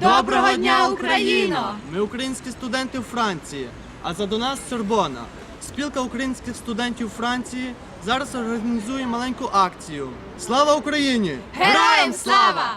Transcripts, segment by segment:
Доброго дня, Україно! Ми українські студенти у Франції, а за до нас Сорбона. Спілка українських студентів Франції зараз організує маленьку акцію. Слава Україні! Героям слава!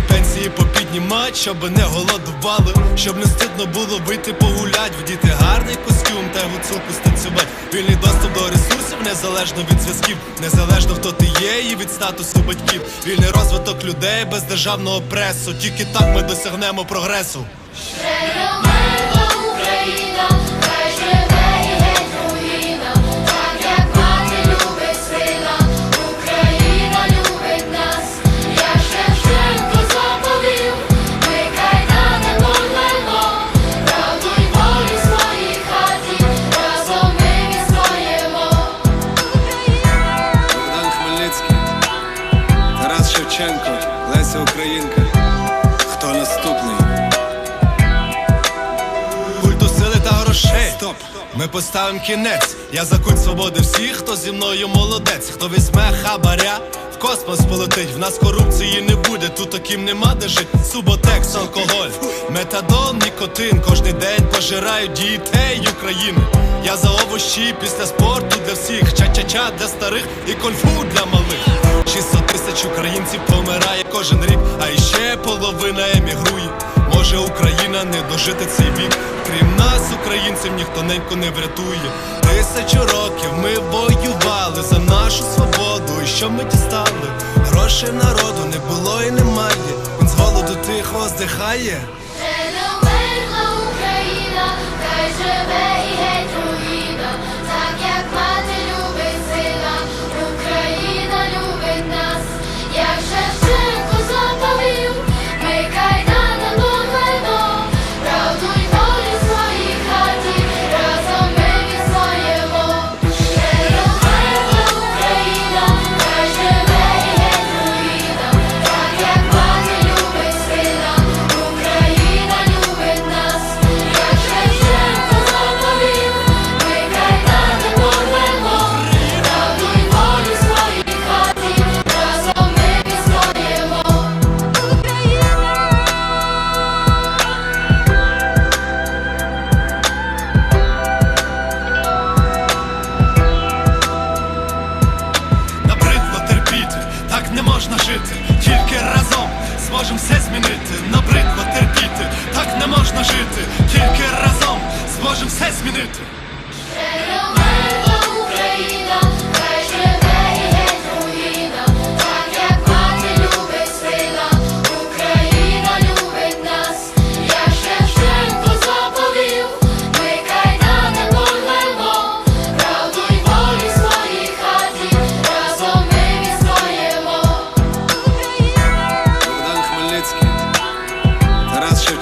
Пенсії попіднімать, щоб не голодували, щоб не стидно було вийти погулять, вдіти гарний костюм та гуцулку станцювать. Вільний доступ до ресурсів, незалежно від зв'язків, незалежно хто ти є і від статусу батьків. Вільний розвиток людей без державного пресу. Тільки так ми досягнемо прогресу. Ще Україна, грошей. Стоп! Ми поставимо кінець. Я за культ свободи всіх, хто зі мною молодець, хто візьме хабаря. Космос полетить, в нас корупції не буде, тут таким нема де жить. Суботекс, алкоголь, метадон, нікотин. Кожний день пожирають дітей України. Я за овощі після спорту для всіх, ча-ча-ча для старих і конфу для малих. 600 тисяч українців помирає кожен рік, а іще половина емігрує. Може Україна не дожити цей вік. Крім нас, українців, ніхто ненько не врятує. Тисячу років ми воювали за нашу свободу. І що ми дістали? Грошей народу не було і немає. Він з голоду тихо здихає. Вмерла Україна, хай живе змінити. Набридло терпіти, так не можна жити. Тільки разом зможемо все змінити.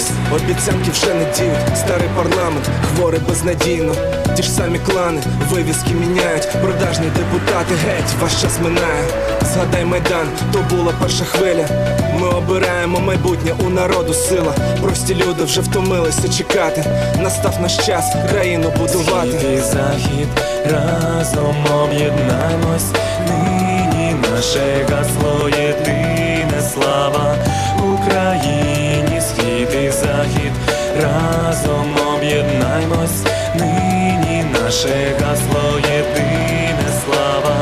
Втомились, обіцянки вже не діють. Старий парламент, хворий безнадійно. Ті ж самі клани, вивіски міняють. Продажні депутати, геть, ваш час минає. Згадай майдан, то була перша хвиля. Ми обираємо майбутнє у народу сила. Прості люди вже втомилися чекати. Настав наш час країну будувати. Схід і захід, разом об'єднаймось, нині наше гасло єдине слава Україні, захід, разом об'єднаймось, нині наше гасло єдине слава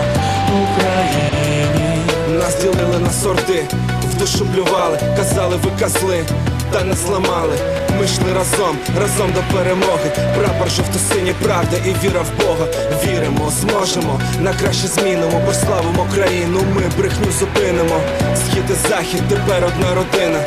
Україні. Нас ділили на сорти, в душу плювали, казали ви козли, та не зламали. Ми йшли разом, разом до перемоги. Прапор жовто-синій правда і віра в Бога. Віримо, зможемо, на краще змінимо, прославимо країну, ми брехню зупинимо. Схід і захід, тепер одна родина.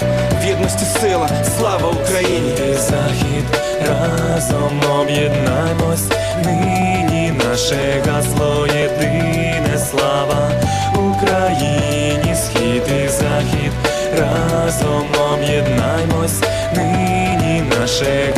В єдності сила, слава Україні! Схід і захід, разом об'єднаймось, нині наше гасло єдине слава Україні, схід і захід, разом об'єднаймось, нині наше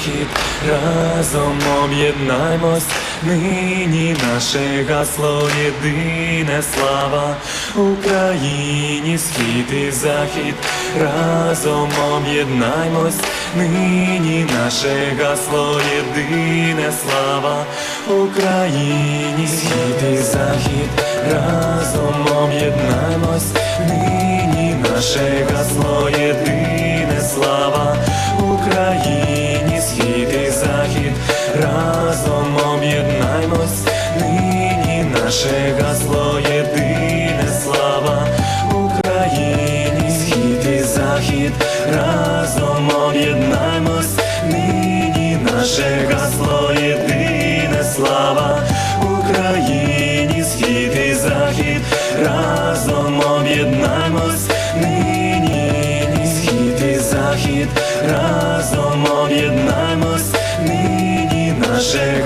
захід, разом об'єднаймось, нині наше гасло єдине слава. Україні, схід і захід, разом об'єднаймось, нині наше гасло єдине слава. Україні, схід і захід, разом об'єднаймось, нині наше гасло єдине гасло єдине слава Україні, схід і захід, разом об'єднаймось, нині схід і захід, разом об'єднаймось, нині наше